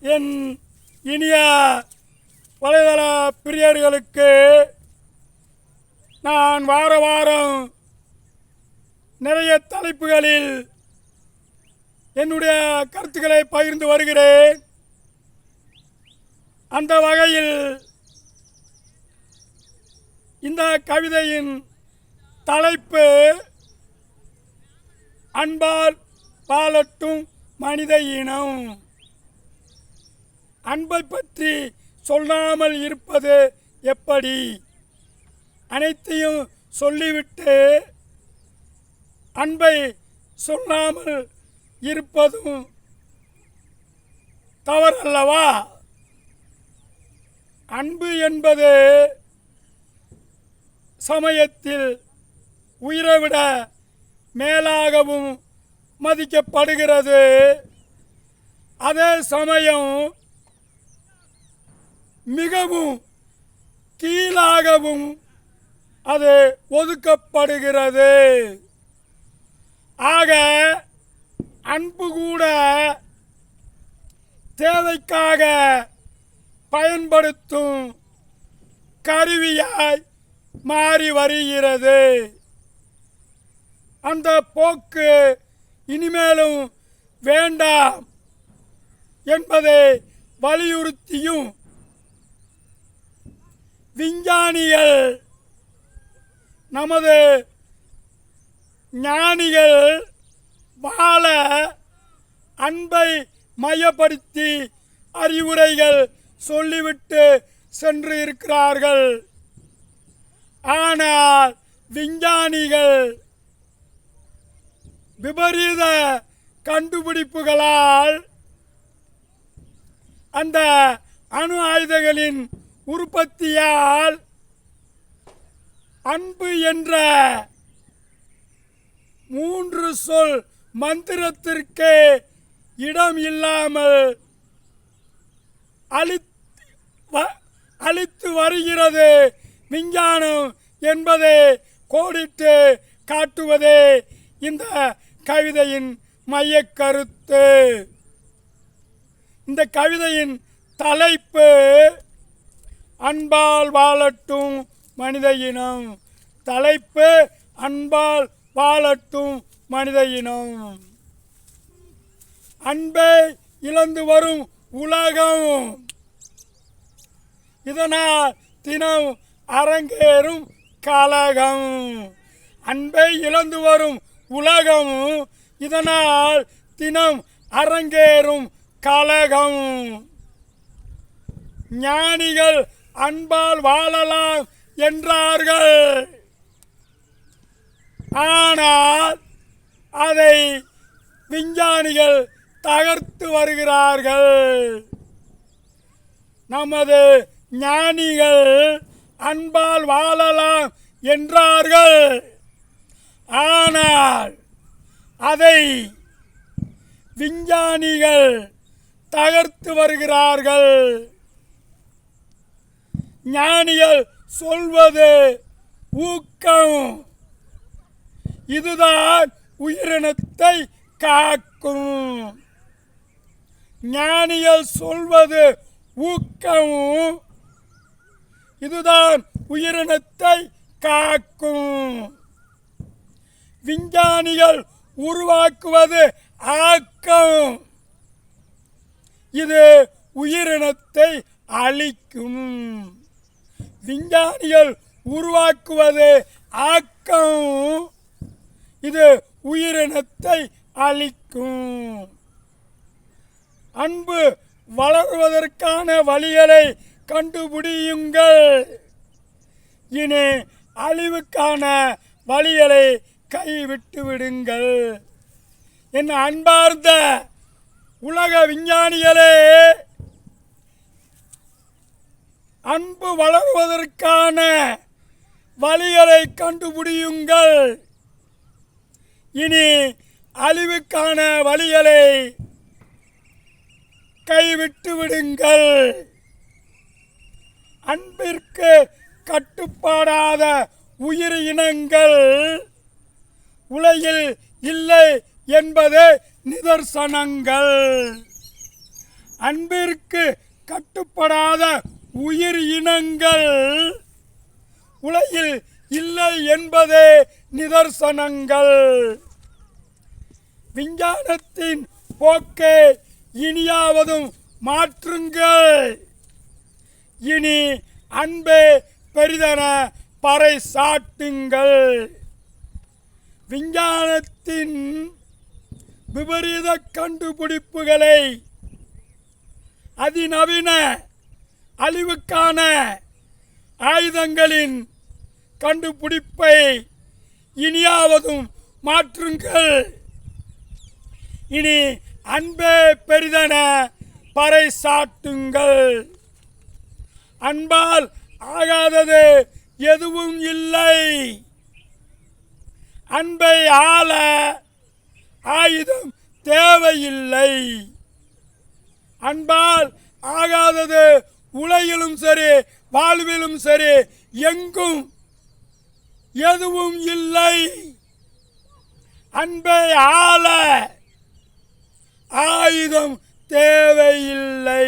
என் இனிய வலைதள பிரியர்களுக்கு நான் வார வாரம் நிறைய தலைப்புகளில் என்னுடைய கருத்துக்களை பகிர்ந்து வருகிறேன். அந்த வகையில் இந்த கவிதையின் தலைப்பு அன்பால் பாலட்டும் மனித இனம். அன்பை பற்றி சொல்லாமல் இருப்பது எப்படி? அனைத்தையும் சொல்லிவிட்டு அன்பை சொல்லாமல் இருப்பதும் தவறல்லவா? அன்பு என்பது சமயத்தில் உயிரை விட மேலாகவும் மதிக்கப்படுகிறது. அதே சமயம் மிகவும் கீழாகவும் அது ஒதுக்கப்படுகிறது. ஆக அன்பு கூட தேவைக்காக பயன்படுத்தும் கருவியாய் மாறி வருகிறது. அந்த போக்கு இனிமேலும் வேண்டாம் என்பதை வலியுறுத்தியும் விஞ்ஞானிகள் நமது ஞானிகள் வாழ அன்பை மையப்படுத்தி அறிவுரைகள் சொல்லிவிட்டு சென்று இருக்கிறார்கள். ஆனால் விஞ்ஞானிகள் விபரீத கண்டுபிடிப்புகளால் அந்த அணு ஆயுதங்களின் உற்பத்தியால் அன்பு என்ற மூன்று சொல் மந்திரத்திற்கு இடம் இல்லாமல் அழித் வ- அழித்து வருகிறது. விஞ்ஞானம் என்பதை கோடிட்டு காட்டுவதே இந்த கவிதையின் மைய கருத்து இந்த கவிதையின் தலைப்பு அன்பால் வாழட்டும் மனித இனம். தலைப்பு அன்பால் வாழட்டும் மனித இனம். அன்பை இழந்து வரும் உலகம். இதனால் தினம் அரங்கேறும் கலகம். அன்பை இழந்து வரும் உலகம். இதனால் தினம் அரங்கேறும் கலகம். ஞானிகள் அன்பால் வாழலாம் என்றார்கள். ஆனால் அதை விஞ்ஞானிகள் தகர்த்து வருகிறார்கள். நமது ஞானிகள் அன்பால் வாழலாம் என்றார்கள். ஆனால் அதை விஞ்ஞானிகள் தகர்த்து வருகிறார்கள். ஞானிகள் சொல்வது ஊக்கம். இதுதான் உயிரினத்தை காக்கும். ஞானிகள் சொல்வது ஊக்கம். இதுதான் உயிரினத்தை காக்கும். விஞ்ஞானிகள் உருவாக்குவது ஆக்கம். இது உயிரினத்தை அழிக்கும். விஞ்ஞானிகள் உருவாக்குவது ஆக்கம். இது உயிரினத்தை அழிக்கும். அன்பு வளருவதற்கான வழிகளை கண்டுபிடியுங்கள். இனி அழிவுக்கான வழிகளை கைவிட்டு விடுங்கள். என் அன்பார்ந்த உலக விஞ்ஞானிகளே அன்பு வளருவதற்கான வழிகளை கண்டுபிடியுங்கள். இனி அழிவுக்கான வழிகளை கைவிட்டு விடுங்கள். அன்பிற்கு கட்டுப்பாடாத உயிர் இனங்கள் உலகில் இல்லை என்பது நிதர்சனங்கள். அன்பிற்கு கட்டுப்படாத உயிர் இனங்கள் உலகில் இல்லை என்பதே நிதர்சனங்கள். விஞ்ஞானத்தின் போக்கை இனியாவதும் மாற்றுங்கள். இனி அன்பே பெரிதன பறை சாட்டுங்கள். விஞ்ஞானத்தின் விபரீத கண்டுபிடிப்புகளை அதிநவீன அழிவுக்கான ஆயுதங்களின் கண்டுபிடிப்பை இனியாவதும் மாற்றுங்கள். இனி அன்பே பெரிதன பறை சாட்டுங்கள் அன்பால் ஆகாதது எதுவும் இல்லை. அன்பை ஆள ஆயுதம் தேவையில்லை. அன்பால் ஆகாதது உலகிலும் சரி வாழ்விலும் சரி எங்கும் எதுவும் இல்லை. அன்பை ஆள ஆயுதம் தேவையில்லை.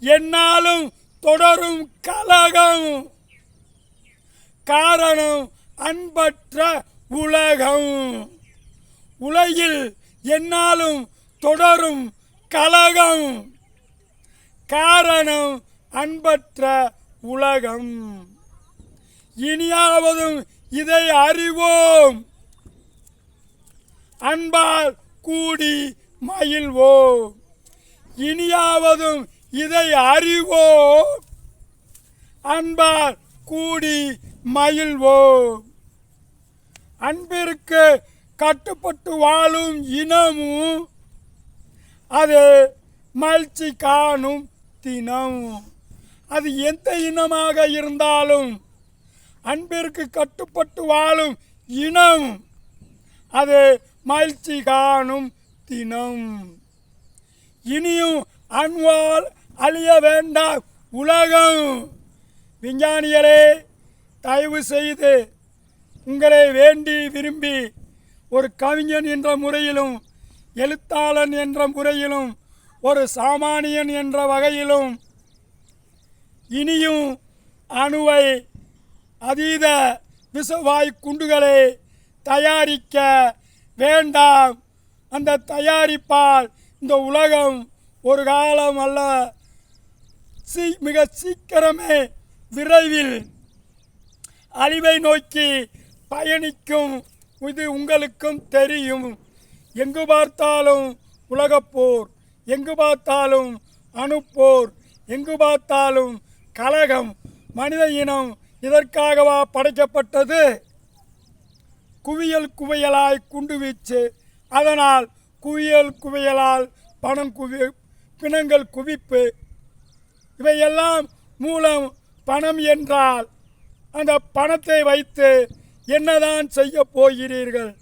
என்னாலும் தொடரும் கலகம். காரணம் அன்பற்ற உலகம். உலகில் என்னாலும் தொடரும் கலகம். காரணம் அன்பற்ற உலகம். இனியாவதும் இதை அறிவோம். அன்பால் கூடி மகிழ்வோம். இனியாவதும் இதை அறிவோம். அன்பால் கூடி மகிழ்வோம். அன்பிற்கு கட்டுப்பட்டு வாழும் இனமும் அது மகிழ்ச்சி காணும் தினம் அது எந்த இனமாக இருந்தாலும் அன்பிற்கு கட்டுப்பட்டு வாழும் இனம். அது மகிழ்ச்சி காணும் தினம். இனியும் அன்வால் அழிய வேண்டாம் உலகம். விஞ்ஞானிகளே தயவு செய்து உங்களை வேண்டி விரும்பி ஒரு கவிஞன் என்ற முறையிலும் எழுத்தாளன் என்ற முறையிலும் ஒரு சாமானியன் என்ற வகையிலும் இனியும் அணுவை அதீத விஷவாய் குண்டுகளை தயாரிக்க வேண்டாம். அந்த தயாரிப்பால் இந்த உலகம் ஒரு காலம் அல்ல சீ மிக சீக்கிரமே விரைவில் அழிவை நோக்கி பயணிக்கும். இது உங்களுக்கும் தெரியும். எங்கு பார்த்தாலும் உலகப்போர் எங்கு பார்த்தாலும் அணுப்போர் எங்கு பார்த்தாலும் கலகம் மனித இனம் இதற்காகவா படைக்கப்பட்டது? குவியல் குவியலாய் குண்டு வீச்சு. அதனால் குவியல் குவியலால் பணம் குவி பிணங்கள் குவிப்பு. இவையெல்லாம் மூலம் பணம் என்றால் அந்த பணத்தை வைத்து என்னதான் செய்ய போகிறீர்கள்?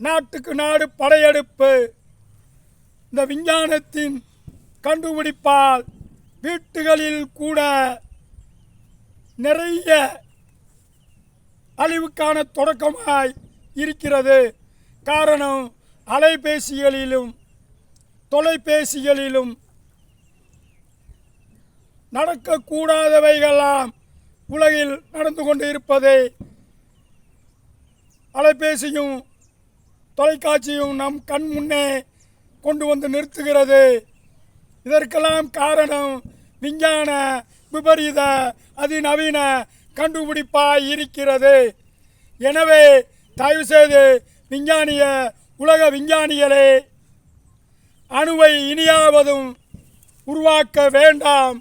நாட்டுக்கு நாடு படையெடுப்பு இந்த விஞ்ஞானத்தின் கண்டுபிடிப்பால் வீட்டுகளில் கூட நிறைய அழிவுக்கான தொடக்கமாய் இருக்கிறது. காரணம் அலைபேசிகளிலும் தொலைபேசிகளிலும் நடக்கக்கூடாதவைகளாம் உலகில் நடந்து கொண்டு இருப்பதை அலைபேசியும் தொலைக்காட்சியும் நம் கண் முன்னே கொண்டு வந்து நிறுத்துகிறது. இதற்கெல்லாம் காரணம் விஞ்ஞான விபரீத அதிநவீன கண்டுபிடிப்பாய் இருக்கிறது எனவே தயவுசெய்து விஞ்ஞானிய உலக விஞ்ஞானிகளே அணுவை இனியாவதும் உருவாக்க வேண்டாம்.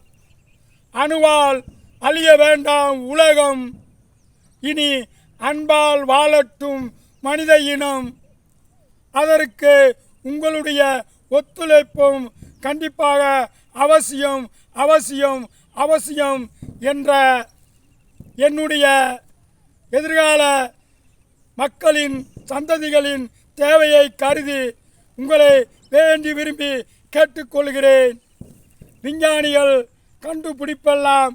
அணுவால் அழிய வேண்டாம் உலகம். இனி அன்பால் வாழட்டும் மனித இனம். அதற்கு உங்களுடைய ஒத்துழைப்பும் கண்டிப்பாக அவசியம் அவசியம் அவசியம் என்ற என்னுடைய எதிர்கால மக்களின் சந்ததிகளின் தேவையை கருதி உங்களை வேண்டி விரும்பி கேட்டுக்கொள்கிறேன். விஞ்ஞானிகள் கண்டுபிடிப்பெல்லாம்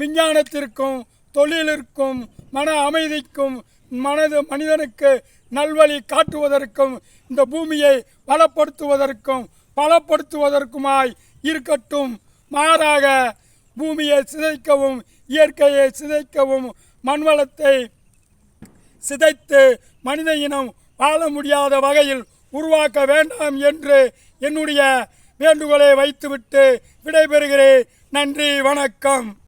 விஞ்ஞானத்திற்கும் தொழிலிற்கும் மன அமைதிக்கும் மனது மனிதனுக்கு நல்வழி காட்டுவதற்கும் இந்த பூமியை வளப்படுத்துவதற்கும் பலப்படுத்துவதற்குமாய் இருக்கட்டும். மாறாக பூமியை சிதைக்கவும் இயற்கையை சிதைக்கவும் மண்வளத்தை சிதைத்து மனித இனம் வாழ முடியாத வகையில் உருவாக்க வேண்டாம் என்று என்னுடைய வேண்டுகோளை வைத்துவிட்டு விடைபெறுகிறேன். நன்றி வணக்கம்.